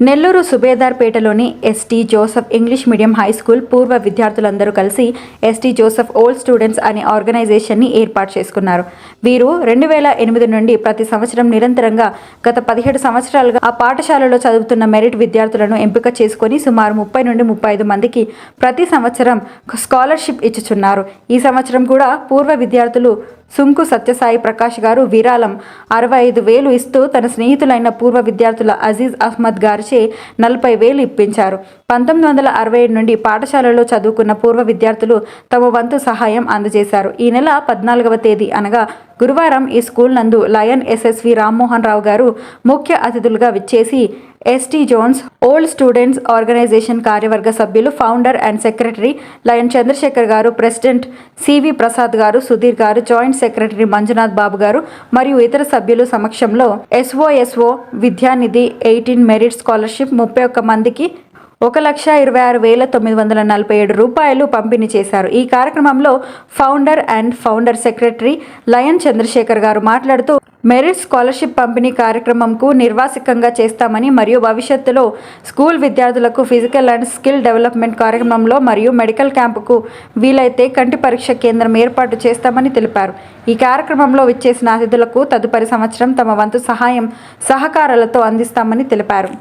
Nellore సుబేదార్పేటలోని ST Joseph English medium high school పూర్వ విద్యార్థులందరూ కలిసి ఎస్టీ జోసఫ్ ఓల్డ్ స్టూడెంట్స్ అనే ఆర్గనైజేషన్ని ఏర్పాటు చేసుకున్నారు. వీరు రెండు వేల ఎనిమిది నుండి ప్రతి సంవత్సరం నిరంతరంగా గత పదిహేడు సంవత్సరాలుగా ఆ పాఠశాలలో చదువుతున్న మెరిట్ విద్యార్థులను ఎంపిక చేసుకొని సుమారు ముప్పై నుండి ముప్పై ఐదు మందికి ప్రతి సంవత్సరం స్కాలర్షిప్ ఇచ్చుచున్నారు. ఈ సంవత్సరం కూడా పూర్వ విద్యార్థులు సుంకు సత్యసాయి ప్రకాష్ గారు విరాళం. అరవై ఐదు వేలు ఇస్తూ తన స్నేహితులైన పూర్వ విద్యార్థుల అజీజ్ అహ్మద్ గారిచే నలభై వేలు ఇప్పించారు. పంతొమ్మిది వందల అరవై ఏడు నుండి పాఠశాలలో చదువుకున్న పూర్వ విద్యార్థులు తమ వంతు సహాయం అందజేశారు. ఈ నెల పద్నాలుగవ తేదీ అనగా గురువారం ఈ స్కూల్ నందు లయన్ ఎస్ఎస్వి రామ్మోహన్ రావు గారు ముఖ్య అతిథులుగా విచ్చేసి ST Johns old students organisation కార్యవర్గ సభ్యులు founder and secretary lion Chandrasekhar garu president CV Prasad గారు సుధీర్ గారు జాయింట్ సెక్రటరీ మంజునాథ్ బాబు గారు మరియు ఇతర సభ్యులు సమక్షంలో SOSO Vidyanidhi eighteen merit scholarship ముప్పై ఒక్క మందికి ఒక లక్ష ఇరవై ఆరు వేల తొమ్మిది వందల నలభై ఏడు రూపాయలు పంపిణీ చేశారు. ఈ కార్యక్రమంలో founder and founder secretary lion Chandrasekhar garu మాట్లాడుతూ మెరిట్ స్కాలర్షిప్ పంపిణీ కార్యక్రమంకు నిర్వాసికంగా చేస్తామని మరియు భవిష్యత్తులో స్కూల్ విద్యార్థులకు ఫిజికల్ అండ్ స్కిల్ డెవలప్మెంట్ కార్యక్రమంలో మరియు మెడికల్ క్యాంపుకు వీలైతే కంటి పరీక్ష కేంద్రం ఏర్పాటు చేస్తామని తెలిపారు. ఈ కార్యక్రమంలో విచ్చేసిన అతిథులకు తదుపరి సంవత్సరం తమ వంతు సహాయం సహకారాలతో అందిస్తామని తెలిపారు.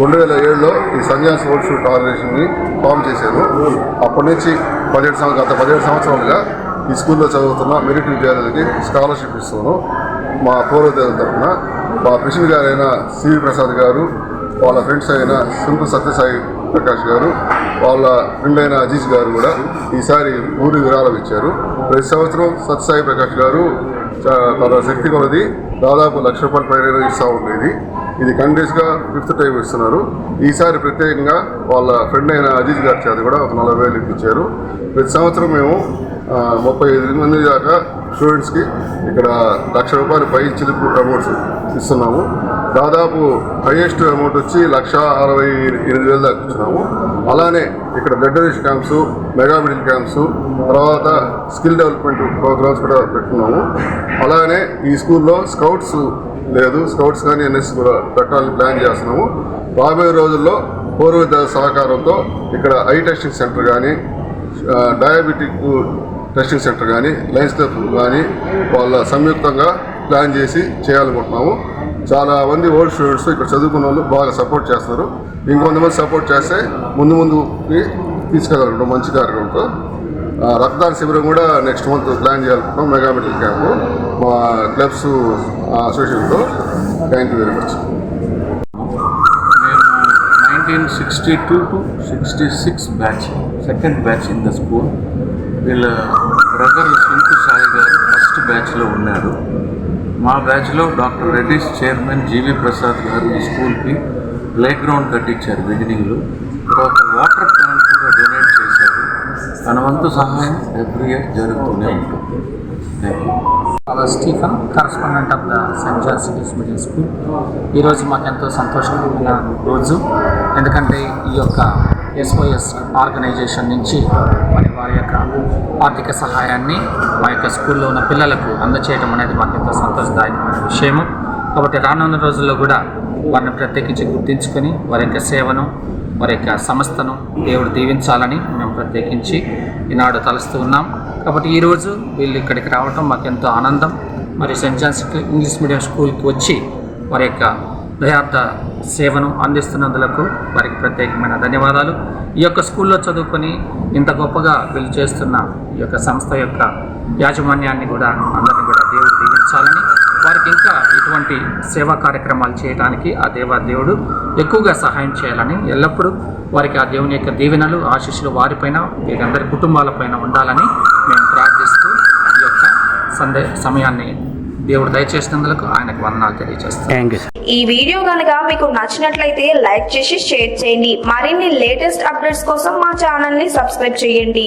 రెండు వేల ఏడులో ఈ సంజయ్ స్పోర్ట్స్ షూట్ ఆర్గనైజేషన్ని ఫామ్ చేశాను అప్పటి నుంచి పదిహేడు సంవత్సరాలు గత పదిహేడు సంవత్సరాలుగా ఈ స్కూల్లో చదువుతున్న మెరిట్ విద్యార్థులకి స్కాలర్షిప్ ఇస్తున్నాను. మా పూర్వదేవుల తరఫున మా ప్రెసిడెంట్ గారైన సివి ప్రసాద్ గారు వాళ్ళ ఫ్రెండ్స్ అయిన సింపు సత్యసాయి ప్రకాష్ గారు వాళ్ళ ఫ్రెండ్ అయిన అజీజ్ గారు కూడా ఈసారి ఊరి విరాళం ఇచ్చారు. ప్రతి సంవత్సరం సత్యసాయి ప్రకాష్ గారు తన శక్తి కొలది దాదాపు లక్ష రూపాయల పైన ఇస్తూ ఉండేది. ఇది కంగ్రెస్గా ఫిఫ్త్ టైం ఇస్తున్నారు. ఈసారి ప్రత్యేకంగా వాళ్ళ ఫ్రెండ్ అయిన అజీజ్ గారి చేత కూడా ఒక నలభై వేలు ఇప్పించారు. ప్రతి సంవత్సరం మేము ముప్పై ఐదు మంది దాకా స్టూడెంట్స్కి ఇక్కడ లక్ష రూపాయలు పై చిలుపు అమౌంట్స్ ఇస్తున్నాము. దాదాపు హైయెస్ట్ అమౌంట్ వచ్చి లక్ష అరవై ఎనిమిది వేలు దాకా ఇస్తున్నాము. అలానే ఇక్కడ blood donation camps mega medical camps తర్వాత స్కిల్ డెవలప్మెంట్ ప్రోగ్రామ్స్ కూడా పెట్టుకున్నాము. అలానే ఈ స్కూల్లో స్కౌట్స్ లేదు స్కౌట్స్ కానీ ఎన్ఎస్ కూడా పెట్టాలని ప్లాన్ చేస్తున్నాము. రాబోయే రోజుల్లో పూర్వ సహకారంతో ఇక్కడ ఐ టెస్టింగ్ సెంటర్ కానీ డయాబెటిక్ టెస్టింగ్ సెంటర్ కానీ లైన్స్ కానీ వాళ్ళ సంయుక్తంగా ప్లాన్ చేసి చేయాలనుకుంటున్నాము. చాలా మంది ఓల్డ్ స్టూడెంట్స్ ఇక్కడ చదువుకున్న వాళ్ళు బాగా సపోర్ట్ చేస్తారు ఇంకొంతమంది సపోర్ట్ చేస్తే ముందు ముందుకి తీసుకెళ్ళాలంటాం మంచి కార్యక్రమంతో. రక్తదాన శిబిరం కూడా నెక్స్ట్ మంత్ ప్లాన్ చేయాలనుకుంటున్నాం మెగా మెడికల్ క్యాంపు. క్లబ్స్ అసోసియేషన్తో థ్యాంక్ యూ వెరీ మచ్ నేను nineteen sixty two to sixty six batch second batch in the school. వీళ్ళ బ్రదర్ సుంకు సాయి గారు ఫస్ట్ బ్యాచ్లో ఉన్నారు. మా బ్యాచ్లో doctor Reddy's chairman GV Prasad garu ఈ స్కూల్కి ప్లే గ్రౌండ్ కట్టించారు బిగినింగ్లో. తర్వాత వాటర్ ప్లాంట్ కూడా డొనేట్ చేశారు. తన వంతు సహాయం ఎవ్రీ ఇయర్ జరుగుతూనే ఉంటుంది. Thank you father Stephen correspondent of the St Johns English medium school ఈరోజు మాకు ఎంతో సంతోషకరమైన రోజు. ఎందుకంటే ఈ యొక్క ఎస్ఓఎస్ ఆర్గనైజేషన్ నుంచి మరి వారి యొక్క ఆర్థిక సహాయాన్ని మా యొక్క స్కూల్లో ఉన్న పిల్లలకు అందచేయడం అనేది మాకు ఎంతో సంతోషదాయకమైన విషయము. కాబట్టి రానున్న రోజుల్లో కూడా వారిని ప్రత్యేకించి గుర్తించుకొని వారి యొక్క సేవను వారి యొక్క సంస్థను దేవుడు దీవించాలని మేము ప్రత్యేకించి ఈనాడు తలుస్తూ ఉన్నాం. కాబట్టి ఈరోజు వీళ్ళు ఇక్కడికి రావటం మాకు ఎంతో ఆనందం. మరి సెయింట్ జాన్స్ ఇంగ్లీష్ మీడియం స్కూల్కి వచ్చి వారి యొక్క దయార్థ సేవను అందిస్తున్నందులకు వారికి ప్రత్యేకమైన ధన్యవాదాలు. ఈ యొక్క స్కూల్లో చదువుకొని ఇంత గొప్పగా వీళ్ళు చేస్తున్న ఈ యొక్క సంస్థ యొక్క యాజమాన్యాన్ని కూడా అందరినీ కూడా దేవుడు దీవించాలని వారికి ఇంకా ఇటువంటి సేవా కార్యక్రమాలు చేయడానికి ఆ దేవా దేవుడు ఎక్కువగా సహాయం చేయాలని ఎల్లప్పుడూ వారికి ఆ దేవుని యొక్క దీవెనలు ఆశీస్సులు వారిపైన వీరందరి కుటుంబాలపైన ఉండాలని మేము ప్రార్థిస్తూ ఈ యొక్క సందే సమయాన్ని దేవుడు దయచేసినందుకు ఆయనకు వందనాలు తెలియజేస్తాను థ్యాంక్ యూ సార్ ఈ వీడియో కనుక మీకు నచ్చినట్లయితే లైక్ చేసి షేర్ చేయండి. మరిన్ని లేటెస్ట్ అప్డేట్స్ కోసం మా ఛానల్ని సబ్స్క్రైబ్ చేయండి.